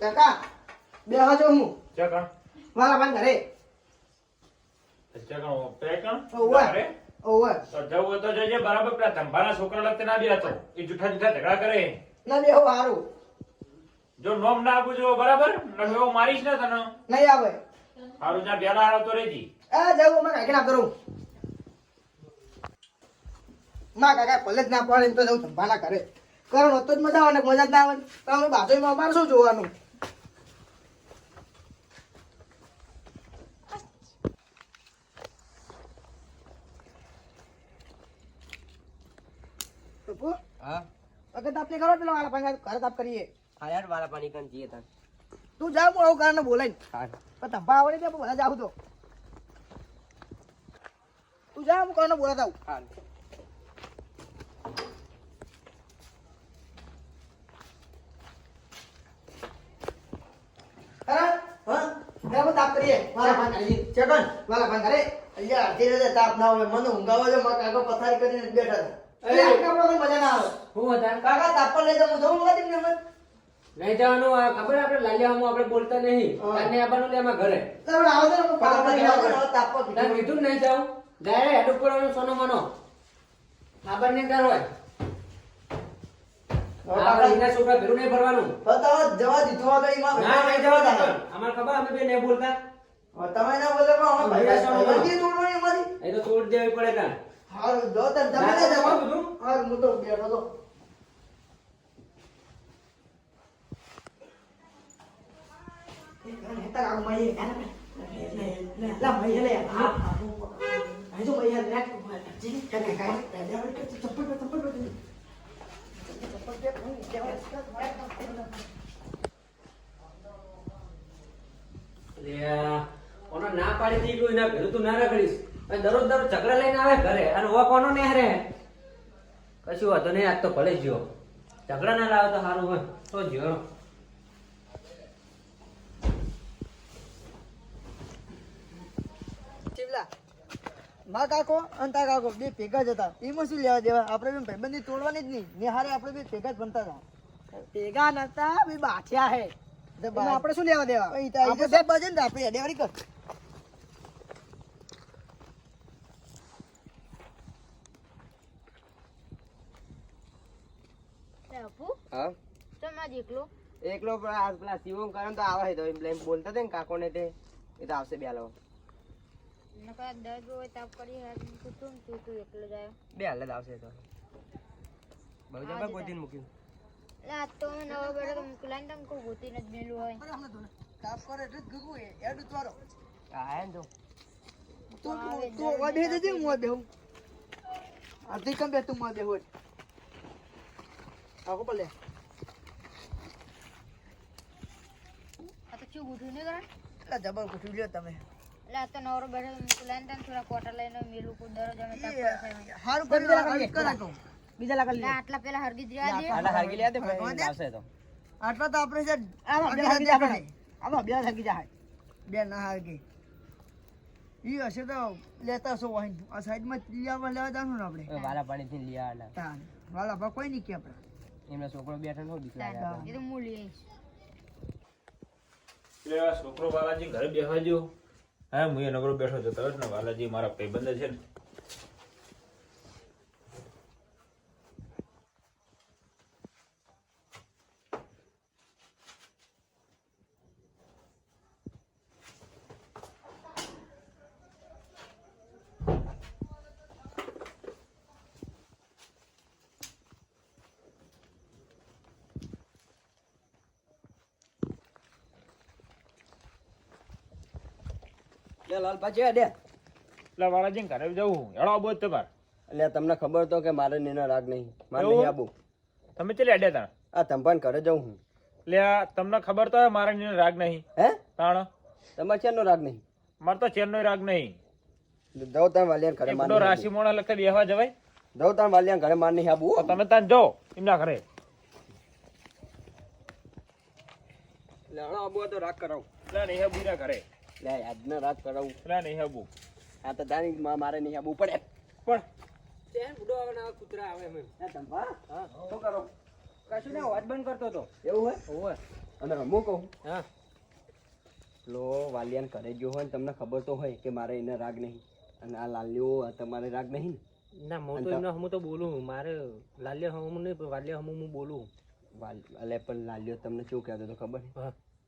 કાકા બે હાજો હું. ચકણ મારા ભાઈ ઘરે. ચકણ પેકણ ઓવે. ઓવે તો જવું તો જજે બરાબર પેલા ધંભાના છોકરા લગતે ના બી હતો. એ જૂઠા જૂઠા ઝઘડા કરે. ના બેહો હારું. જો નોમ ના આપું જો બરાબર? નડવો મારીશ ને તને? નહીં આવે. હારું જા બેલા હારો તો રેજી એ જવું મને કે ના કરું. માં કાકા કોલેજ ના પડે તો જવું ધંભાના કરે કારણ હતો જ મજા આવે ને મજા જ ના આવે. તો અમે બાજુમાં અમારે શું જોવાનું? પપ્પુ, હા અગર તાપ નહીં કરો પેલો વાળા પાણી ઘરે તાપ કરીએ હા યાર વાળા પાણી કન જીએ તન તું જા હું આવું કારણ બોલાય હા પણ ધંભા આવડે ત્યાં બધા જાવ તો તું જા હું કારણ બોલાતા આવું હા તાપ કરીએ. મારા ભાઈ. ચેતન, વાલા ભાઈ ઘરે. અહીંયા અડધી રાતે તાપ ના હોય. મને ઊંઘાવો છે. મારા કાકા પથારી કરીને બેઠા હતા. મજા ના આવે. હું કાકા લઈ ને નહીં જવાનું આ ખબર આપણે લાલિયામાં આપણે બોલતા નહીં. હા. તારને આવવાનું લે એમાં ઘરે. એટલે આવો તો ને, ને, કીધું. નહીં જાઉં. જાય હેડ ઉપર સોનો મનો. ખબર નહીં હોય તમે એમાં ના તમે બોલો પડે હારું, જો તમે તમે ના, તો હારું, હું તો બેઠો તો. ને. પાડી દી ગયું ના ભેરું તું ના રખડીશ દરરોજ દરરોજ ઝઘડા લઈને આવે ઘરે અને ઓ કોનો ને હરે? કશું વાંધો નહીં આજ તો ભલે જ જ્યો ઝઘડા ના લાવે તો સારું હોય. તો જ્યો મા કાકો અને તા કાકો બે ભેગા જ હતા. એમાં શું લેવા દેવા? આપણે બે ભાઈબંધી તોડવાની જ નહીં. નિહારે આપણે બે ભેગા જ ભણતા હતા. ભેગા નતા બે બાઠ્યા હે. આપણે શું લેવા દેવા? આપણે બે બાજુ ને આપણે અડેવારી કર લે અપુ હા? ચમ એકલો? એકલો પણ આ પેલા શિવમ કરે તો આવે તો એમ એમ બોલતા હતા ને કાકો ને તે. એ તો આવશે બે હાલો નકા દર્દ હોય તાપ કરી હાથ તું તું તું એકલો જાય બે હાલ જ આવશે તો. બહુ જબર ગોતીને મૂક્યું. એટલે તો અમે નવા બેઠા મોકલાઈને તમે કોઈ ગોતી નથી મેલું હોય. કાપ કરે એટલે જ ગગુ એ એડ ઉતારો હા ને તો. તું તું ઓડે જજે હું ઓડે હું કમ બે તું મો હોય. આકો ભલે આ તો શું ગોઠવું નહીં કરે એટલે જબર કુઠી લ્યો તમે. એટલે આ તો નવરો બેઠો લઈને તને થોડા કોટા લઈને મેલું કોઈ દરરોજ અમે તાપ કરે કરી કરે તો. બીજા લાગા એટલે આટલા પેલા હરગી દે. આટલા હરગી લે દે આવશે તો. આટલા તો આપણે છે બે હરગી આપણે આવા બે હરગી જાય બે ના હરગી. ઈ હશે તો લેતા છો વાહીન. આ સાઈડમાં લેવા લેવા જાનું ને આપણે. વાલા પાણી થી લઈ આવવાના વાલા બા કોઈ નહીં કે આપણે. એમના છોકરો બેઠા નો દીકરા એ તો હું લઈ આવીશ છોકરો બાલાજી ઘરે બેસવા હા, હું એ નગરો બેઠો જતો જ ને બાલાજી મારા ભાઈબંધ છે ને લે લાલ પાછી દે. એટલે વાળાજી ઘરે જવું એડો આબો જ તમારે. એટલે તમને ખબર તો કે મારે નીનો રાગ નહીં. મારે નહીં આબુ. તમે ચલે અડ્યા તા? આ તંપાન ઘરે જવું હું. એટલે તમને ખબર તો મારે નીનો રાગ નહીં. હે? તાણ? તમારે ચેનનો રાગ નહીં? મારે તો ચેનનો રાગ નહીં. દઉં તાણ વાલિયાન ઘરે માર રાશિ મોણા લખે બેહવા જવાય? દવ દઉં તાર વાલિયાન ઘરે માર નહીં આબુ તમે ત્યાં જો એમના ઘરે. લે હણો આબુ તો રાગ કરાવું. એટલે નહીં આબુ એના ઘરે. લે આજનો રાગ કરાવું. એટલે નહીં આબુ આ તો માં મારે નહીં આબુ પડે. પણ ત્યાં બુડો આવે ને કૂતરા આવે એમ. એ તંપા હા. શું કરો? કશું ના અવાજ બંધ કરતો તો એવું હોય? અને હું કહું? હા. વાલિયાન ઘરે ગયો હોય ને તમને ખબર તો હોય કે મારે એને રાગ નહીં. અને આ લાલ્યો તમારે રાગ નહીં ને? ના હું તો એમને હું તો બોલું મારે લાલ્યો હમ નહીં પણ વાલ્ય હમ હું બોલું વાલ અલે પણ લાલ્યો તમને શું કહેતો હતો ખબર?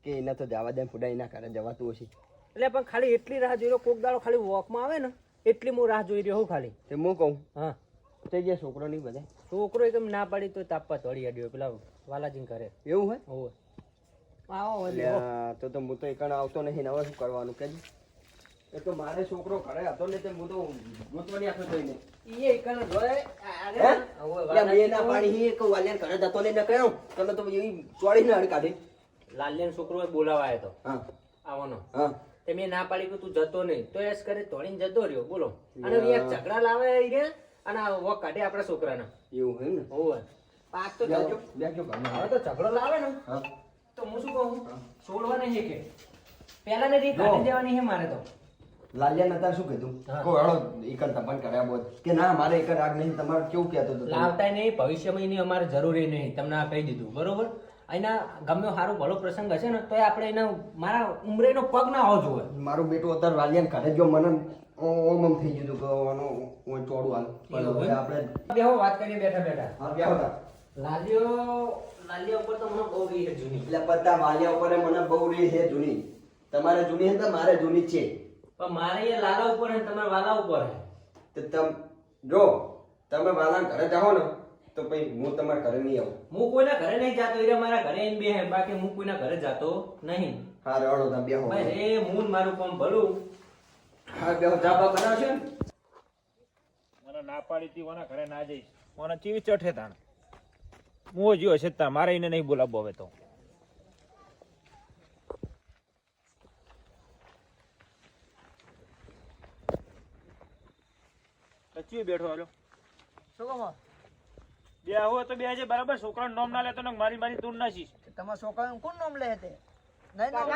કે એને તો જવા દે ફુડા એના કારણે જવાતું હશે. એટલે પણ ખાલી એટલી રાહ જોઈ રહ્યો કોક દાડો ખાલી વોકમાં આવે ને એટલી હું રાહ જોઈ રહ્યો હું ખાલી. તે હું કહું? હા. તે જે છોકરો નહીં બધા? છોકરો એકદમ ના પાડી તો તાપવા તળી અડ્યો પેલા વાલાજી ઘરે. એવું હોય? હોય આવો તો તો હું તો એકણ આવતો નહીં હવે શું કરવાનું કે એ તો મારે છોકરો ઘરે હતો ને તે હું તો ગોતવાની આખો થઈને. ઈ એકણ જોય હે? એટલે મેં ના હી કે વાલિયાન ઘરે જતો નહીં ને કહ્યું તમે તો એવી ચોળીને હડ કાઢી છોકરો બોલાવાયો તો. હા. આવવાનો. હા. તે મેં ના પાડી કે તું જતો નહીં. તો એસ કરે તોડીને જતો રહ્યો. બોલો. અને એક ઝઘડા લાવે ઈ રે અને વો કાઢે આપણા છોકરાને. એવું હોય ને? હોવે. પાક તો બેસજો, જતો હવે તો ઝઘડો લાવે ને. તો હું શું કહું? છોડવા નહીં કે? પહેલા ને રીત કાઢી દેવાની છે મારે તો. લાલિયા નતા શું કીધું? હા. કોઈ હળો એકન તપન કર્યા બોલ. કે ના મારે એકન રાગ નહીં તમારે કેવું કહેતો હતો લાવતા નહીં ભવિષ્યમાં એની અમારે જરૂરી નહીં. તમને આ કહી દીધું. બરોબર? એના ગમે સારો ભલો પ્રસંગ હશે ને તો આપણે એના મારા ઉમરેનો પગ ના હોવો જોઈએ. મારું બેટું અત્યારે વાલિયાન ઘરે જો મને ઓમ ઓમ થઈ ગયું કે ઓય ચોળું હાલ. હવે આપણે બેહો વાત કરીએ બેઠા બેઠા. હા બેહો. લાલિયો લાલિયા ઉપર તો મને બહુ રહી છે જૂની. એટલે બધા વાલિયા ઉપર મને બહુ રહી છે જૂની. તમારે જૂની છે મારે જૂની છે. પણ મારે એ લાલા ઉપર ને તમારે વાલા ઉપર તો તમ જો તમે વાલા ઘરે જાઓ ને તો પછી હું તમારા ઘરે નહીં આવું. હું કોઈના ઘરે નહીં જાતો એટલે મારા ઘરે એમ બે બાકી હું કોઈના ઘરે જાતો નહીં. હા રડો તમે બેહો. ભાઈ રે હું મારું કામ ભલું. હા બેહો જાબા બનાવશે ને. મને ના પાડી તી ઓના ઘરે ના જઈશ. ઓના ચીવી ચઠે તાણ. હું હજી છે તા મારે એને નહીં બોલાવવો હવે તો. તો બેઠો હાલો. શું કહો બે આવો તો બે છે બરાબર છોકરાનું નામ ના લેતો ને મારી મારી દૂર નાખીશ તમારા છોકરાનું કોણ નામ લે તે? નહીં નામ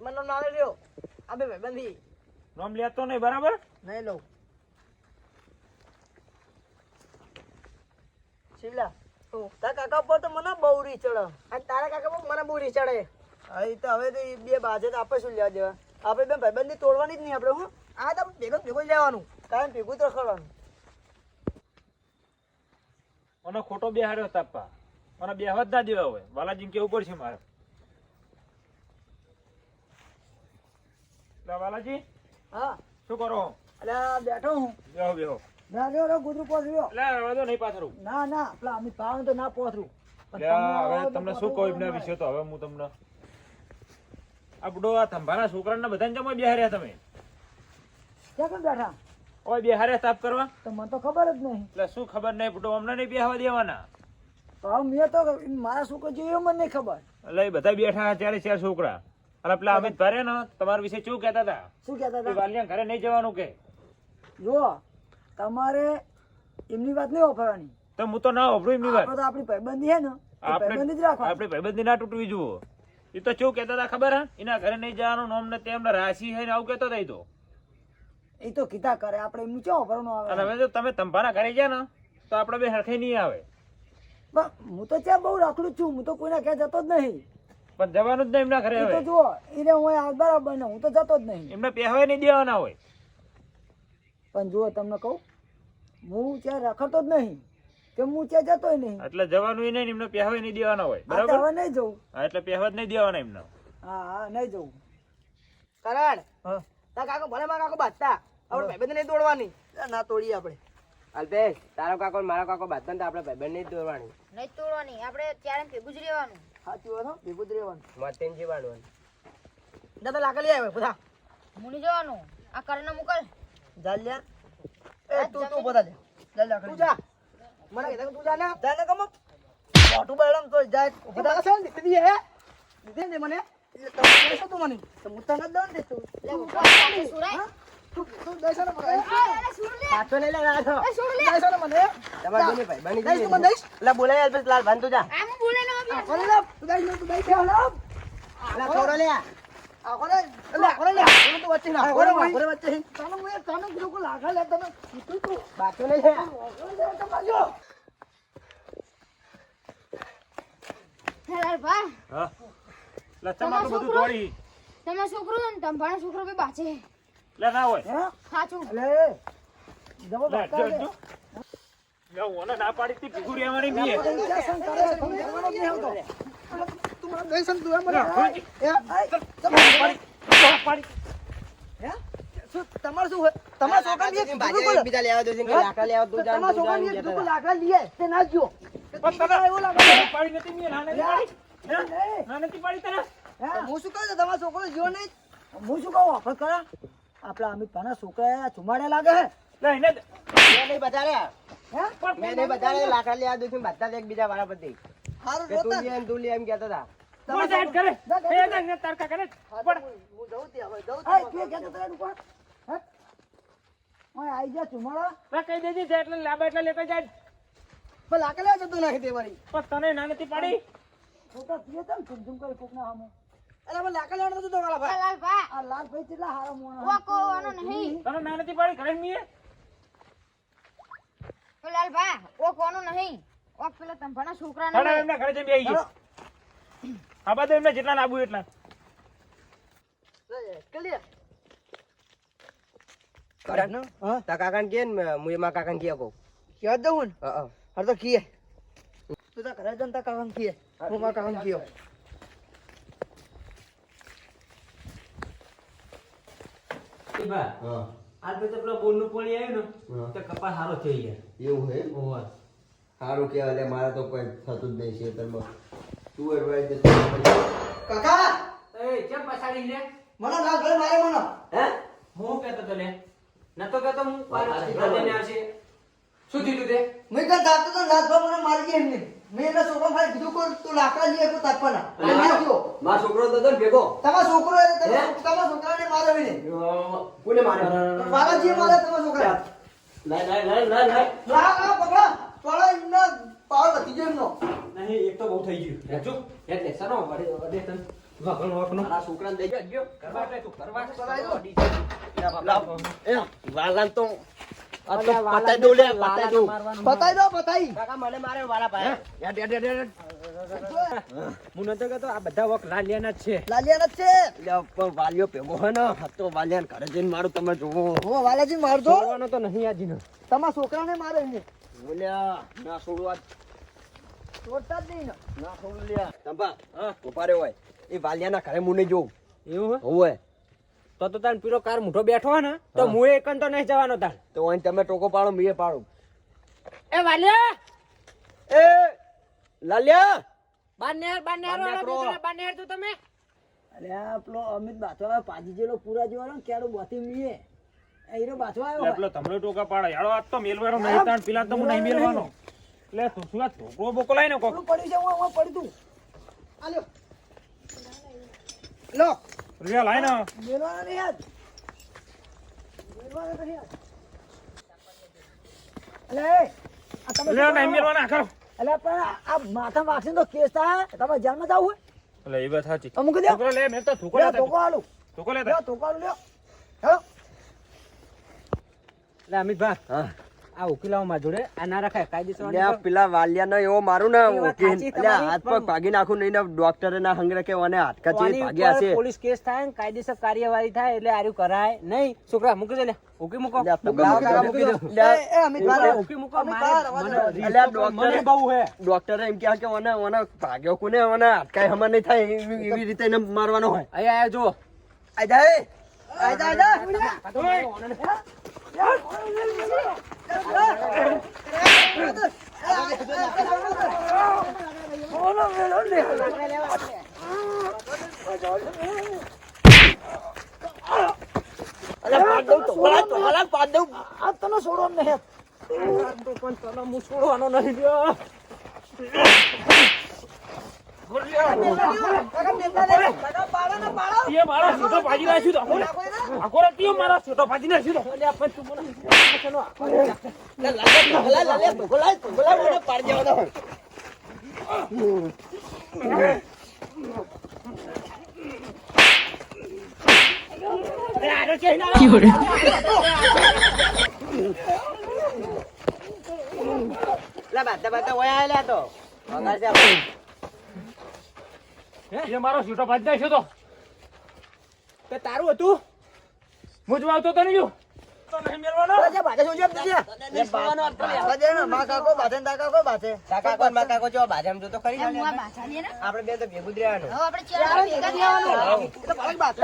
મને નામ ના લ્યો. આ બે ભાઈબંધી. નામ લેતો નહીં બરાબર? નહીં લઉં. શિવલા તારા કાકા પર તો મને બહુ રી ચડે. અને તારા કાકા પર મને બહુ રી ચડે. હા તો હવે તો બે બાજે તો આપણે શું લેવા દેવા? આપણે બે ભાઈબંધી તોડવાની જ નહીં આપણે હું. આ તો ભેગો ભેગું લેવાનું. કારણ ભેગું તો કરવાનું મને ખોટો બેહાડ્યો તાપા મને બેહવા જ ના દેવા હોય. બાલાજીને કેવું પડશે મારે? લા બાલાજી હા. શું કરો એટલે બેઠો હું. બેહો બેહો. ના રહ્યો રહ્યો ગુદરું પર રહ્યો એટલે તો નહીં પાથરું ના ના પેલા અમિત ભાવ તો ના તમે હવે તમને શું કહું એમના વિશે તો હવે હું તમને આ બુડો આ થંભાના છોકરાને બધાને જમા બેહાર્યા તમે. ક્યાં કેમ બેઠા? ઓય બેહાર્યા તાપ કરવા? તો મને તો ખબર જ નહીં. એટલે શું ખબર નહીં બુડો અમને નહીં બેહવા દેવાના. તો હવે મેં તો મારા છોકરો જોયો મને નહીં ખબર. એટલે એ બધા બેઠા ત્યારે ચાર છોકરા. અને પેલા અમિત ભારે ને તમારા વિશે શું કહેતા હતા? શું કહેતા હતા? વાલિયા ઘરે નહીં જવાનું કે? જો તમારે એમની વાત નહીં વાપરવાની. તો હું તો ના વાપરું એમની વાત. તો આપણી ભાઈબંધી છે ને ભાઈબંધી જ આપણે આપણી આપણે ભાઈબંધી ના તૂટવી જુઓ. એ તો શું કહેતા હતા ખબર હા? એના ઘરે નહીં જવાનું નોમ ને તેમ ને રાશિ હે ને આવું કહેતો હતા તો. એ તો કીધા કરે આપણે એમનું ચો ભરણો આવે? હવે જો તમે તંબાના ઘરે ગયા ને તો આપણે બે હરખે નહીં આવે. હું તો ત્યાં બહુ રાખલું છું હું તો કોઈના ઘેર જતો જ નહીં. પણ જવાનું જ નહીં એમના ઘરે તો જુઓ એને હું બરાબર ને હું તો જતો જ નહીં. એમને પહેવાય નહીં દેવાના હોય. પણ જુઓ તમને કહું હું ત્યાં રખડતો જ નહીં. કે હું ત્યાં જતોય નહીં? એટલે જવાનું નહીં એમને પહેવાય નહીં દેવાના હોય. બરાબર? હવે નહીં જવું. હા એટલે પહેવા જ નહીં દેવાના એમને. હા હા નહીં જવું. કરણ તા કાકો ભલે મારા કાકો બાજતા. આપણે ભાઈબંધ નહીં તોડવાની ના તોડીએ આપણે. અલ્પેશ તારો કાકો મારો કાકો બાંધતા તો આપણે ભાઈબંધ નહીં તોડવાની નહીં તોડવાની આપણે ત્યારે ભેગું જ રહેવાનું. સાચું હોય ભેગું જ રહેવાનું. મતીન જીવાડવાનું જા તો લઈ આવ્યો બધા. હું જવાનું. આ કરીને મોકલ. જાલ્યા. એ તું તું બધા લે. જા તું જા. મને કીધું કે તું જા ને? જા ને કમ મોટું બળમ તો જાય. બધા છે ને દીધી હે. દીધી ને મને. એટલે તમે શું તું મને? તો મુતા ન દઉં દે તું. લે સુરાય. તમારો છોકરો ને તમારો છોકરો બી બાચે લે ના હોય. હે? સાચું. અલે જવો લે બાકા લે. ઓને ના પાડી તી ભીગું રહેવાની નહીં હે. દર્શન કરે તમે કરવાનો જ આવતો. તું દર્શન તું લે. હે તમારે પાડી શું તમારે શું? તમારા છોકરાને એક ભાજે કીધું બોલો. એકબીજા લેવા દો છે લાકડા લેવા દો જાન તમારા દો જાન છોકરાને એક કહેતા દુકુ હતા. લાકડા લીએ, તે ના જો. પણ તને એવું લાગે પાડી નથી મી ના પાડી. હે? ના નથી પાડી તને? હું? શું કહું તમારો છોકરો જો નહીં? હું શું કહું? આપણે આપણા અમિત ભાના છોકરા ચુમાડે લાગે હે? મેં નહીં બતાડ્યા. મેં નહીં બતાડ્યા, લાકડા લેવા દો છે બધા એકબીજા વાળા બધી. તું લે એમ, તું લે એમ કહેતા હતા. તને ના નથી પાડી? અરે, પણ લાકડા લેવા નતો જતો વાળા ભાઈ. લાલ ભા આ લાલભાઈ કેટલા હારા મોણા. ઓકોવાનો નહીં તને ના નથી પાડી ઘરે મીએ ઓ લાલ ભા ઓકોવાનો નહીં ઓક પેલા તંભાના છોકરા સાડા ને એમના ઘરે જઈ બેસી ગઈ આ બધું એમને જેટલા લાવવું એટલા ક્લિયર. કરણ, હા? તારા કાકાને કહે ને, એમાં કાકાને કહું. કહેવા જ દઉં ને? હા, હા. હાર તો કીએ. તું તારા ઘરે જઈને તારા કાકાને કીએ. મારા કાકાને કીયો. એ બા હા, આજ તો બોલનું પોણી આવ્યું ને તો કપાસ સારો થઈ ગયા. એવું હે? સારું કહેવાય લે, મારે તો કોઈ થતું જ નહીં ખેતરમાં. તું એ ભાઈ કાકા! એ કેમ પછાડી લે? મને લાલભાઈ મારે મને. હે? હું કહેતો તો લે. નતો કહેતો હું આવશે. શું થયું તે મેં જાતો તો લાલભાઈ મને મારી ગયા એમને મેં છોકરા ભાઈ કીધું કે તું લાકડા લઈ આવ્યો તાપવાના મારો છોકરો તો ભેગો. તમારા છોકરો તમારા છોકરાને માર્યો? એને. કોને તમારા છોકરા લાય લાય લાય લાય લાય. પકડો. પાવર વધી ગયો એમનો. નહીં એક તો બહુ થઈ ગયું. ચૂપ એટલે સનો પડે અડે તન. વગણ વગણ મારા છોકરાને દઈ ગયો કરવા એટલે તું કરવા કરાવી દો. લાવ. એ વાલાન તો પતાઈ દઉં લે પતાઈ દઉં. પતાઈ દો પતાઈ. કાકા મને મારે વાલા ભાઈ. યાર યાર યાર યાર. હું કહેતો આ બધા વક લાલિયાના જ છે. લાલિયાના જ છે. એટલે પણ વાલીઓ ભેગો હોય ને તો વાલિયાને ઘરે જઈને મારું તમે જોવો હો વાલાજી મારજો. તો નહીં આ જીનો તમારા છોકરાને મારે બોલ્યા ના છોડવા. છોડતા જ નહીં ના. છોડ લ્યા. તંબા હા ઉપાડ્યો હોય. એ વાલિયાના ઘરે મુને જોઉં. એવું હે? તો તો તાન પીરો કાર મૂઠો બેઠો ને તો હું. એકન તો નહીં જવાનો તાર. તો અહીં તમે ટોકો પાડો મીએ પાડું. એ વાલિયા! એ લાલિયા! બાનેર બાનેર બાર બાનેર તો તમે. અરે આપલો પેલો અમિત બાથવા પાજી જેલો પૂરા જોવાનો ને કેડો બોથી મીએ. એ હીરો બાથવા આવ્યો લે હોય. પેલો તમરો ટોકા પાડો. યાડો આજ તો મેલવાનો નહીં તાણ પેલા તો હું નહીં મેલવાનો. લે તું શું આ છોકરો બોકો લાઈને કોક? પડી જાવ હું પડી પડ્યું તું આ લ્યો લો લે લાઈને મેલવાના નહીં યાદ મેલવાના નહીં અલે આ તમે લે નહીં મેલવાના ખરો અલે પણ આ માથા વાગશે તો કેસ તમે જેલમાં જાવ હોય? લે એ વાત સાચી. અમુક દે. છોકરો લે મેં તો લે લે લ્યો. હેલો એટલે અમિતભા હા. આ ઉકીલાઓ માં જોડે. આ ના રખાય કાયદેસર પેલા વાલિયાનો એવો મારું ને તમારી, હાથ પગ ભાગી નાખું નહીં ને ડોક્ટરે ના હંગ કે અને હાથકા જે ભાગ્યા છે. પોલીસ કેસ થાય ને કાયદેસર કાર્યવાહી થાય એટલે આર્યું કરાય નહીં. છોકરા મૂકી દે લે ઉકી મૂકો. ઉકી- મૂકો. મને બહુ હે. ડોક્ટરે એમ કહે કે ઓને ઓને ભાગ્યો કોને? ઓને હાથકા હમણાં નહીં થાય એવી રીતે એને મારવાનો હોય. અહીંયા આયા જુઓ. આ જાય આઈ જા, આઈ જા. આ તો છોડવાનું નહીં. છોડવાનો નહીં. મારા છોટો ભાજી નાખ્યું તો આખો- રાત મારા તો. એ મારો છૂટો ભાજ જાય છે તો. તે તારું હતું? હું જ આવતો તો નહીં જો આપણે બે તો ભેગું જ રહેવાનું. હવે આપણે ચાર ભેગા થવાનું. એ તો બાળક બાજે.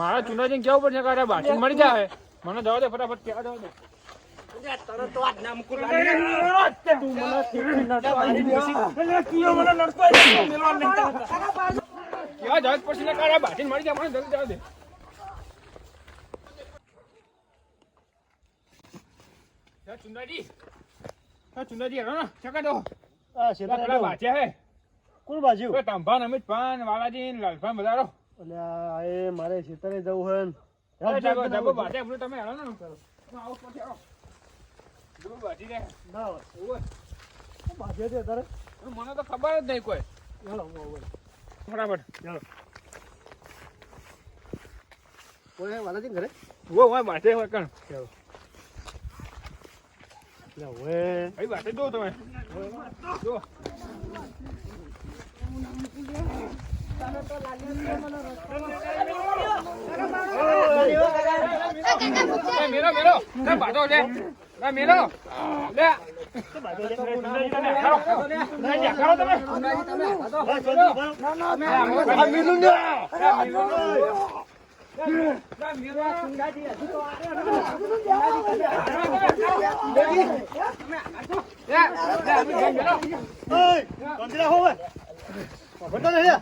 મારા ચુનાજીને કેવું પડશે બાકી મળી જાય મને જવા દે ફટાફટ ત્યાં જવા દે. ચુંદાજી બાજુ તંભાન અમિત પાન વાલાજી લાલભાન બધારો મારે ખેતરે જવું હે તમે હેરો ને આવો પછી આવો મને તો ખબર જ નહીં કોઈ ચાલો હું આવું. કોઈ હે વાલાજી ઘરે વો હોય બાટે હોય કણ લે અહીં બાટે જો તમે જો એ મેલો મેલો બાટો લે મેલો. લે. ને આ મેલું રહ્યા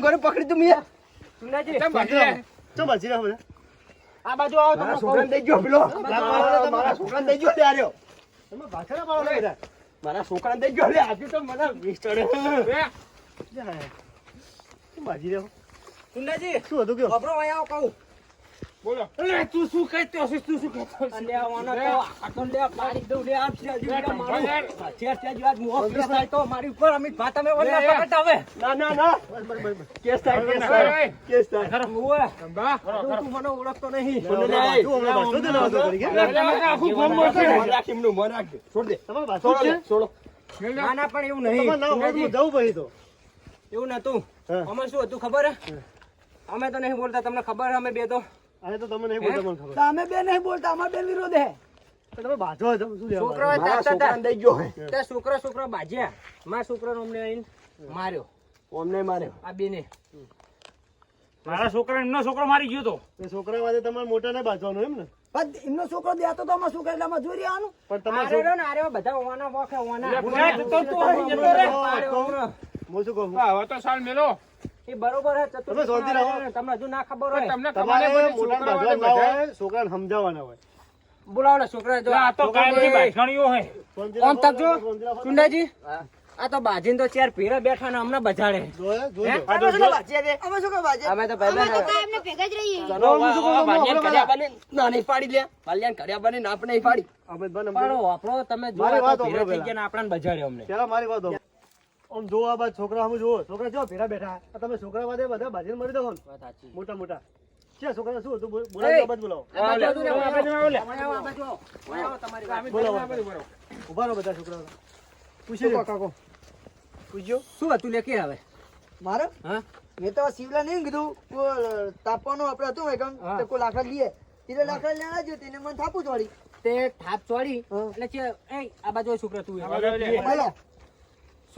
ઘરે પકડી તું મિયા. રહ્યા ચમ બાજી રાખો બધા. આ બાજુ આવો તમારા છોકરાને દઈ ગયો પેલો. મારા છોકરાને દઈ ગયો લે આર્યો તમે ભાખરા પાડો બધા. મારા છોકરાને દઈ ગયો લે આજુ તો મને વીસ ચડે જાય. રહ્યો? તું શું હતું કયો? વાપરો અહીંયા આવો કહું. બોલો. અલે તું શું કહેતો હશે? તું શું કહેતો હશે? લે આવવાનો તો આટલો લે પાડી દઉં લે આમ છે હજુ લે, તો છે છે હજુ આજ મોહ કેસ થાય તો મારી ઉપર અમિત ભા તમે ઓલા લે. હવે. ના ના ના. કેસ થાય કેસ થાય કેસ થાય. ઓય તંબા તું તું મને ઓળખતો નહીં. બાજુ હમણાં બાજુ જ લેવા દો કરી કે. આખું ગોમ બોલશે મોં રાખ એમનું, મોં રાખ. છોડ દે. તમારે બાજુ છે? છોડો. ના ના પણ એવું નહીં. તમારે ના હોય તો જવું પછી તો. એવું નતું. અમે શું હતું ખબર? હે. અમે તો નહીં બોલતા તમને ખબર અમે બે તો. આને તો તમે નહીં બોલતા મને ખબર. તમે બે નહીં બોલતા અમાર બે વિરોધ હે. તમે બાજો હોય તો શું છોકરો? છોકરાને દઈ ગયો. તે છોકરો છોકરો બાજ્યા. મારા છોકરાનો અમને આવીને માર્યો. અમને માર્યો. આ બેને. મારા છોકરા એમનો છોકરો મારી ગયો તો. એ છોકરા વાદે તમારે મોટા ને બાજવાનું એમ ને? પણ એમનો છોકરો દેતો તો અમે છોકરા એટલે જોઈ રહેવાનું? પણ તમારે આરે રહ્યો ને આરે બધા ઓના વખે ઓના. તું અહીં જતો રે. હું શું કહું? હા, હવે તો સાલ મેલો. એ બરોબર હે તમે શાંતિ રાખો. તમને હજુ ના ખબર હોય. તમને તમારે મોટા પડી, છોકરા બાજવા ના બધા- હોય છોકરાને સમજાવવાના હોય. બોલાવો ને છોકરા જો. આ તો કાયમથી બાજણીઓ હે. ઓમ તકજો. શાંતિ આ તો બાજીને તો ચાર ભીરા બેઠા ને અમને બજાડે. અમે છે? તો ભેગા જ રહીએ. ના નહીં પાડી લે. વાલિયાન કર્યા બની ના આપણે નહીં પાડી. અમિતભાઈ પણ તમે જો મારી આ વાત તો ભીરા સાંભળો થઈ ગયા ને આપણને બજાડે અમને. મારી વાત. આમ જો આ બાજુ છોકરા સામે જુઓ છોકરા જો ભેરા બેઠા. આ તમે છોકરા વાદે બધા બાજી મરી દો ને. મોટા મોટા. છે છોકરા શું હતું? બોલ- બોલાવો, આ બાજુ બોલાવો. બોલાવો. આ બાજુ બોલો. ઊભા રહો બધા છોકરા પૂછી લો કાકો? પૂછ્યો શું હતું લે કે હવે? મારે? હા? મેં તો શિવલા નહીં કીધું તાપવાનું આપણે હતું એકમ. તો કોઈ લાકડા લઈએ. એટલે લાકડા લેવા જો તેને મને થાપું ચોડી તે થાપ ચોડી એટલે છે એ આ બાજુ છોકરા તું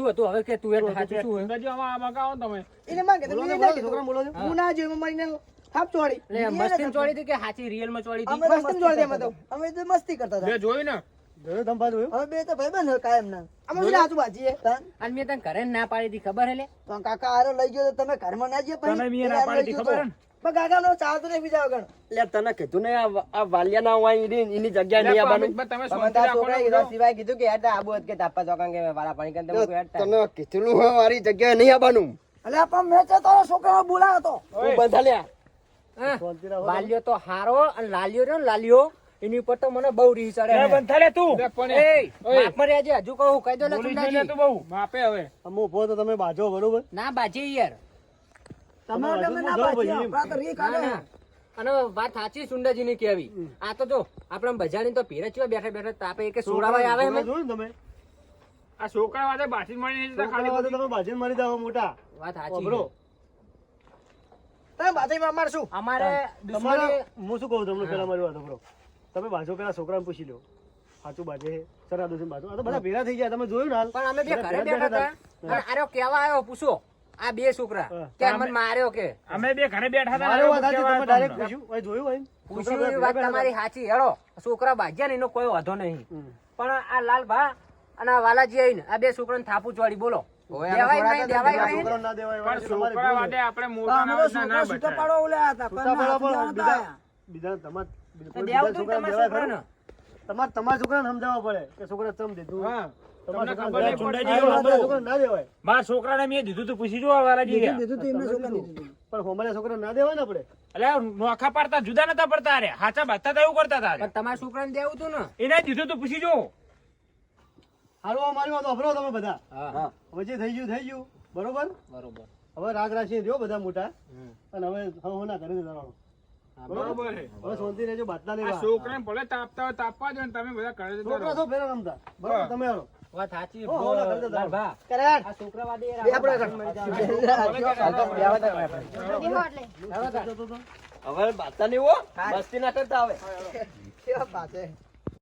શું હતું? હવે કે તું એ સાચું શું હોય? અંદાજો આમાં- આમાં ગાઓ તમે એને માંગે તો મેં છોકરા બોલો છો. હું ના જોયું મારીને થાપ ચોડી એટલે મસ્તી ચોડી હતી કે સાચી રિયલમાં ચોડી હતી મસ્તી ચોડી અમે તો. અમે તો મસ્તી કરતા હતા. બે જોયું ને. જોયું તમે બાજુ હવે બે તો ભાઈબંધ હોય કાયમ ના. અમે શું આજુબાજી તાન. અને મેં તને ઘરે ના પાડી હતી ખબર હે લે તો કાકા હારો લઈ ગયો તો તમે ઘરમાં ના જઈએ પછી તમે બી ના પાડી હતી, ખબર હે. પણ કાકા નો ચાલતો નહીં બીજા વગર એટલે તને કીધું ને આ વાલિયા ના હોય એની જગ્યા લે, પણ તમે શાંતિ રાખો ને બધો. સિવાય કીધું કે હેડ આબુ કે તાપા ચોકાંગ કે વાળા પાણી કે તને કીધું મારી જગ્યાએ નહીં આવવાનું એટલે પણ મેં તો તારો છોકરાનો બોલાવ્યો હતો ઓય. બંધા લ્યા વાલિયો તો હારો અને લાલિયો રહ્યો ને લાલિયો એની ઉપર તો મને બહુ રીહ ચડે. બંધ થા લે તું. પણ એ. એય, ઓય. હજુ કહું કહી દો લે તું બહુ. માપે હવે ઊભો તો તમે બાજો બરોબર ના બાજી યાર તમે ના બાજી પછી. આપણા તો રી ના અને વાત સાચી સુંદરજી ની કેવી આ તો જો આપણે બજારની તો ભીરે ચીવા બેઠા બેઠા તાપે કે સોડાવાય આવે એમ. જોયું તમે? આ છોકરા વાતે બાસી મળી નહીં જતા છોકરા તમે બાજીને મારી દાવો મોટા. વાત સાચી વાપરો. તમે બાજુમાં અમારે શું? અમારે તમારે હું શું કહું તમને પેલા મારી વાત તમે બાજુ પેલા છોકરાને પૂછી લો. સાચું બાજે છે? સરા દોષી બાજુ આ તો બધા ભેગા થઈ ગયા. તમે જોયું ને પણ અમે બે ઘરે બેઠા હતા. અરે આર્યો કેવા આવ્યો પૂછો. આ બે છોકરા. કે મને માર્યો કે? અમે બે ઘરે બેઠા હતા મારો વાત તમે ડાયરેક્ટ પૂછ્યું? ભાઈ જોયું ભાઈ? પૂછ્યું વાત તમારી સાચી. હેડો છોકરા ભાગ્યા ને એનો કોઈ વાંધો નહીં. પણ આ લાલભા અને આ વાલાજી આવીને આ બે છોકરાને થાપુ ચોડી બોલો. દેવાય નહીં દેવાય નહીં. છોકરાને ના દેવાય પણ એવા તમારી છોકરા ના સમજાવવા પડે કે છોકરા ચમ દીધું મારા છોકરાને મેં દીધું તું પૂછી જો વાલાજી દીધું દીધું તો એમને છોકરા દીધું. દીધું પણ હોમાના છોકરાને ના દેવાય ને આપણે? એટલે નોખા પાડતા જુદા નતા પડતા રે હાચા બાતા એવું કરતા હતા તમારા છોકરાને દેવું તું ને? એને દીધું તું પૂછી જો હારું મારી વાત વાપરો તમે બધા. હા હવે જે થઈ ગયું થઈ ગયું. બરોબર? બરોબર. હવે રાગ રાખી રહ્યો બધા મોટા. અને હવે હવે ના કરી દેવાનો બરોબર? છે. હવે શાંતિ રહેજો બાટલા લેવા. છોકરાને ભલે તાપતા હોય તાપવા દો ને તમે બધા કરે છોકરા રહો. ફેરા રમતા. બરોબર તમે હાલો. વાત સાચી ભા કરણ. આ આપણે હવે બાતા નહીં હો મસ્તી ના કરતા હવે કેવા બાત છે